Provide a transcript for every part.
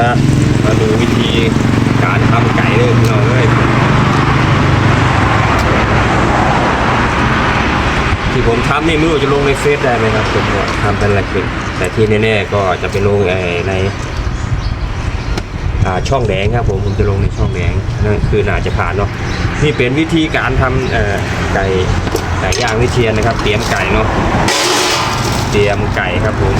ละมาดูวิธีการทำไก่เลยพี่น้องเอ้ยที่ผมทำนี่ไม่รู้จะลงในเฟซได้ไหมครับผมทำเป็นอะไรเป็นแต่ที่แน่ๆก็จะไปลงในช่องแดงครับผมผมจะลงในช่องแดงนั่นคือน่าจะผ่านเนาะนี่เป็นวิธีการทำไก่ไก่ย่างวิเทียนนะครับ เตรียมไก่เนาะเตรียมไก่ครับผม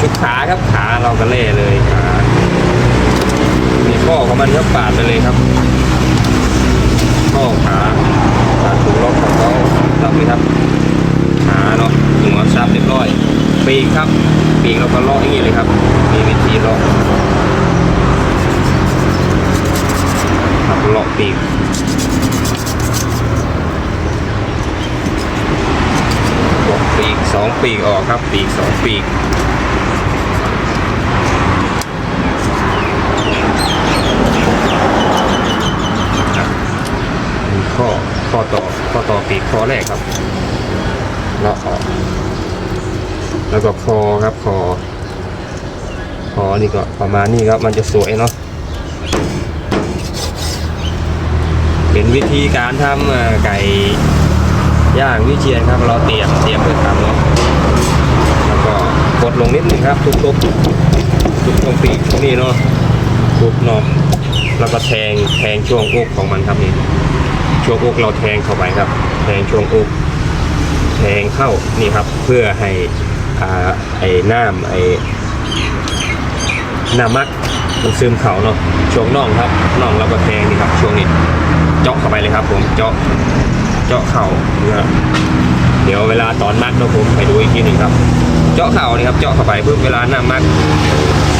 ชุดขาครับขาเราก็เล่เลยขามีับปาดไปเลยครับข้อขาปาดถูกล็อกของเขารับเลยครับขาเนาะหัวซับเรียบร้อยปีกครับปีกเราก็ล็อกอย่างนี้เลยครับ มีวิธีล็อกครับล็อกปีกล็อกปีกสองปีกออกครับ ปีกสองปีก มีข้อข้อต่อข้ อต่อแรกครับเลาะออกแล้วก็คอครับคอคอนี่ก็ประมาณนี้ครับมันจะสวยเนาะเป็นวิธีการทำไก่ย่างวิเชียนครับ เราเตรียมเตรียมเพื่อทำเนาะแล้วก็กดลงนิดนึงครับ ทุบๆทุบตรงปีกตรงนี้เนาะทุบเนาะแล้วก็แทงแทงช่วงอกของมันครับนี่ ช่วงอกเราแทงเข้าไปครับ แทงช่วงอกแทงเข้านี่ครับเพื่อให้อาไอ้น้ำไอ้น้ำมักมันซึมเข่าเนาะช่วงน่องครับน่องเราก็แทงนี่ครับช่วงนี้เจาะเข้าไปเลยครับ ผมเจาะเจาะเข่านะครับเดี๋ยวเวลาตอนมักเนาะผมไปดูอีกทีหนึ่งครับ เจาะเข่านี่ครับเจาะเข้าไปปุ๊บเวลาหน้ำมัก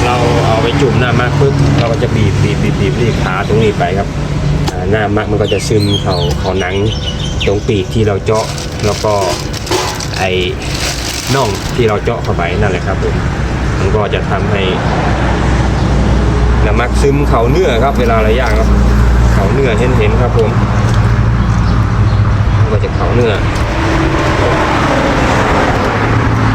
เราเอาไปจุ่มหน้ำมักปุ๊บเราก็จะบีบบีบบีบบีบที่ขาตรงนี้ไปครับ อ่าหน้ามักมันก็จะซึมเขาเขาหนังตรงปีกที่เราเจาะแล้วก็ไอ้น่องที่เราเจาะเข้าไปนั่นแหละครับผมมันก็จะทำให้น้ำมักซึมเขาเนื้อครับ เวลาเราย่างครับ เขาเนื้อเห็นเห็นครับผมมันก็จะเขาเนื้อ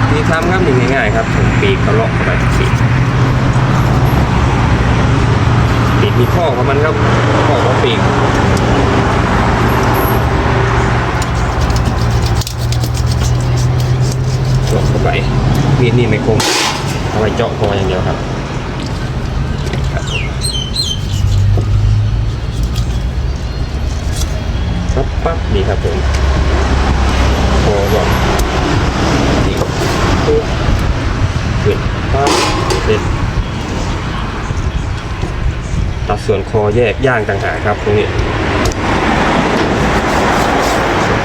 ที่ทำครับง่ายๆครับปีกเขาเลาะเข้าไปปีกีมีข้อของมันครับข้อของปีกเจาะเข้าไปมีดนี่ไม่คมเอาไว้เจาะคออย่างเดียวครับปั๊บนี่ครับผมคอก่อนนี่ปุ๊บขึ้นปั๊บเสร็จ ตัด ส่วนคอแยกย่างต่างหากครับตรงนี้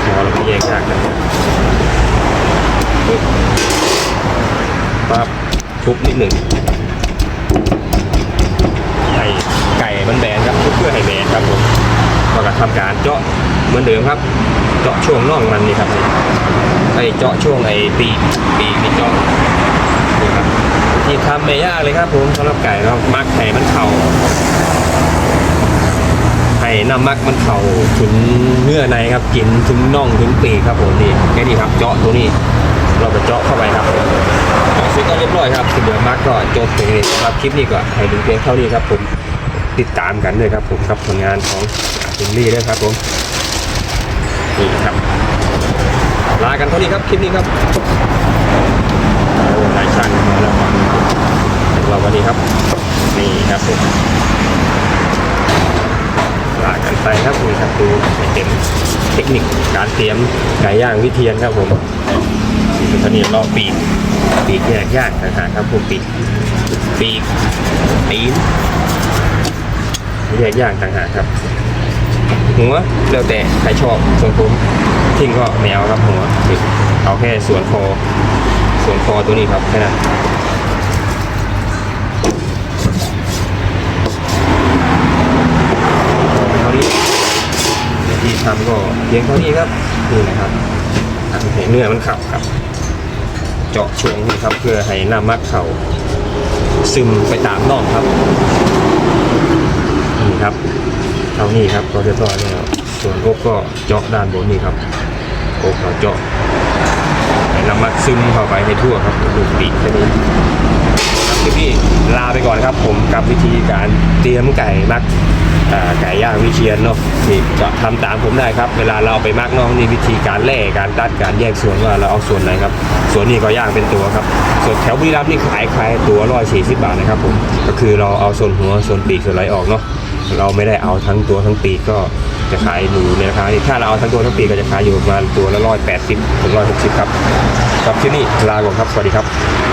คอเราก็แยกย่างกันปึ๊บปั๊บทุบนิดหนึ่งไก่ไก่มันแบนครับทุบเพื่อให้แบนครับผมก็จะทำการเจาะเหมือนเดิมครับ เจาะช่วงน่องมันนี่ครับไอเจาะช่วงไอปีกปีกนี่เจาะนี่ครับที่ทำไม่ยากเลยครับผมสำหรับไก่เรามักไข่มันเข่า น้ำมักมันเข่าถึงเนื้อในครับกินถึงน่องถึงปีกครับผมนี่แค่นี้ครับเจาะตัวนี้ เราไปเจาะเข้าไปครับเจาะเสร็จก็เรียบร้อยครับถึงเดือมักก็จบไปเลยสำหรับคลิปนี้ก็ให้ดูเพียงเท่านี้ครับผมติดตามกันด้วยครับผมกับผลงานของซินลี่ด้วยครับผมนี่ครับลากันเท่านี้ครับคลิปนี้ครับโอ้นายช่างมาแล้วครับเราวันนี้ครับนี่ครับผม ลากันไปครับนี่ครับ ดูเห็นเทคนิคการเตรียมไก่ย่างวิเทียนครับผมสีสุพรรณีรอปีกปีกแยกย่างต่างหากครับผมปีกปีกตีนแยกย่างต่างหากครับ หัวแล้วแต่ใครชอบส่วนผมทิ้งก็แมวครับหัวเอาแค่ส่วนคอส่วนคอตัวนี้ครับแค่นั้น เท่านี้วิธีทำก็ เพียงเท่านี้ครับนี่นะครับให้เนื้อมันขับครับ เจาะช่วงนี้ครับเพื่อให้น้ำมักเข่าซึมไปตามน่องครับนี่ครับเท่านี้ครับก็เรียบร้อแล้วส่วนอกก็เจาะด้านบนนี่ครับอกเราเจาะให้น้ำมักซึมเข้าไปให้ทั่วครับดูปีกแค่นี้ครับคลิปนี้ลาไปก่อนครับ ผมกับวิธีการเตรียมไก่มัก ไก่ย่างวิเชียนเนาะนี่ก็ทำตามผมได้ครับ เวลาเราเอาไปมักเนาะนี่วิธีการแล่การตัดการแยกส่วนว่าเราเอาส่วนไหนครับ ส่วนนี้ก็ย่างเป็นตัวครับ ส่วนแถวบุรีรัมย์นี่ขายขายตัวร้อยสี่สิบบาทนะครับผมก็คือเราเอาส่วนหัวส่วนปีกส่วนไหลออกเนาะเราไม่ได้เอาทั้งตัวทั้งปีกก็จะขายอยู่ในราคาที่ถ้าเราเอาทั้งตัวทั้งปีกก็จะขายอยู่ประมาณตัวละร้อยแปดสิบถึงร้อยหกสิบครับกับที่นี่ลาก่อนครับสวัสดีครับ